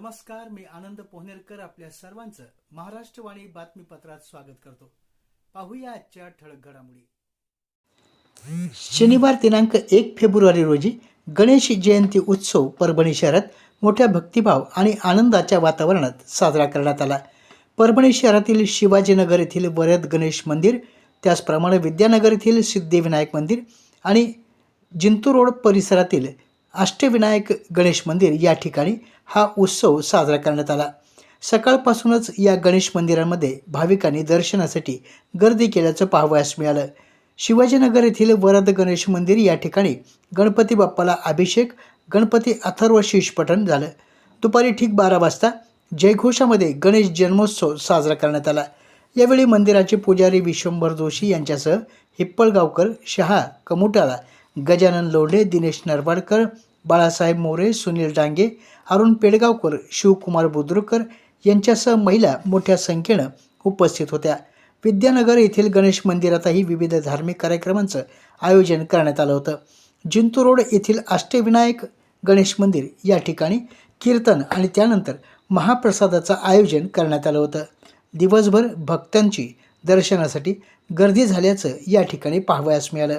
नमस्कार मी आनंद पोहनेरकर आपल्या सर्वांचं महाराष्ट्रवाणी बातमीपत्रात स्वागत करतो. पाहूया आजच्या ठळक घडामोडी. शनिवार दिनांक एक फेब्रुवारी रोजी गणेश जयंती उत्सव परभणी शहरात मोठ्या भक्तिभाव आणि आनंदाच्या वातावरणात साजरा करण्यात आला. परभणी शहरातील शिवाजीनगर येथील वरद गणेश मंदिर त्याचप्रमाणे विद्यानगर येथील सिद्धिविनायक मंदिर आणि जिंतूर रोड परिसरातील अष्टविनायक गणेश मंदिर या ठिकाणी हा उत्सव साजरा करण्यात आला. सकाळपासूनच या गणेश मंदिरामध्ये भाविकांनी दर्शनासाठी गर्दी केल्याचं पाहावयास मिळालं. शिवाजीनगर येथील वरद गणेश मंदिर या ठिकाणी गणपती बाप्पाला अभिषेक गणपती अथर्व शीर्षपठण झालं. दुपारी ठीक बारा वाजता जयघोषामध्ये गणेश जन्मोत्सव साजरा करण्यात आला. यावेळी मंदिराचे पुजारी विश्वंभर जोशी यांच्यासह हिप्पळगावकर शहा कमुटाला गजानन लोढे दिनेश नरवाडकर बाळासाहेब मोरे सुनील डांगे अरुण पेडगावकर शिवकुमार बुद्रुकर यांच्यासह महिला मोठ्या संख्येनं उपस्थित होत्या. विद्यानगर येथील गणेश मंदिरातही विविध धार्मिक कार्यक्रमांचं आयोजन करण्यात आलं होतं. जिंतू रोड येथील अष्टविनायक गणेश मंदिर या ठिकाणी कीर्तन आणि त्यानंतर महाप्रसादाचं आयोजन करण्यात आलं होतं. दिवसभर भक्तांची दर्शनासाठी गर्दी झाल्याचं या ठिकाणी पाहावयास मिळालं.